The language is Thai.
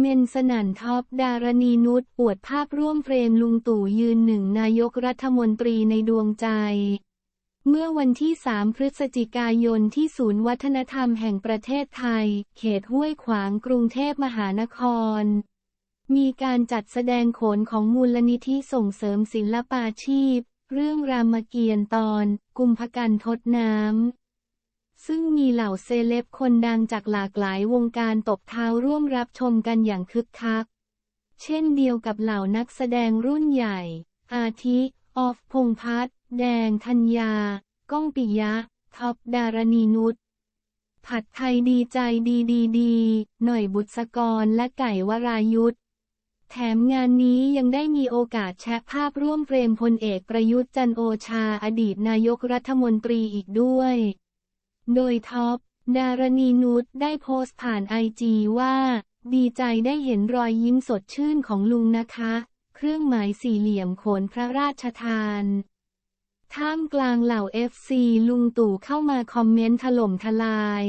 เมนสนั่นท็อปดารณีนุชอวดภาพร่วมเฟรมลุงตู่ยืนหนึ่งนายกรัฐมนตรีในดวงใจ เมื่อวันที่ 3 พฤศจิกายนที่ศูนย์วัฒนธรรมแห่งประเทศไทย เขตห้วยขวางกรุงเทพมหานคร มีการจัดแสดงโขนของมูลนิธิส่งเสริมศิลปาชีพ เรื่องรามเกียรติ์ตอน กุมภกันทดน้ำ ซึ่งมีเหล่าเซเลบคนดังจากหลากหลายวงการตบเท้าร่วมรับชมกันอย่างคึกคัก เช่นเดียวกับเหล่านักแสดงรุ่นใหญ่ อาทิ ออฟพงพัฒน์แดงธัญญา ก้องปิยะ ท็อปดารณีนุช ผัดไทยดีใจดีดีดีหน่อยบุษกรและไก่วรายุทธแถมงานนี้ยังได้มีโอกาสแชะภาพร่วมเฟรมพลเอกประยุทธ์จันโอชาอดีตนายกรัฐมนตรีอีกด้วย โดยท็อป ดารณีนุชได้โพสต์ผ่านไอจีว่า ดีใจได้เห็นรอยยิ้มสดชื่นของลุงนะคะ เครื่องหมายสี่เหลี่ยมโขนพระราชทาน ท่ามกลางเหล่าเอฟซีลุงตู่เข้ามาคอมเมนต์ถล่มทลาย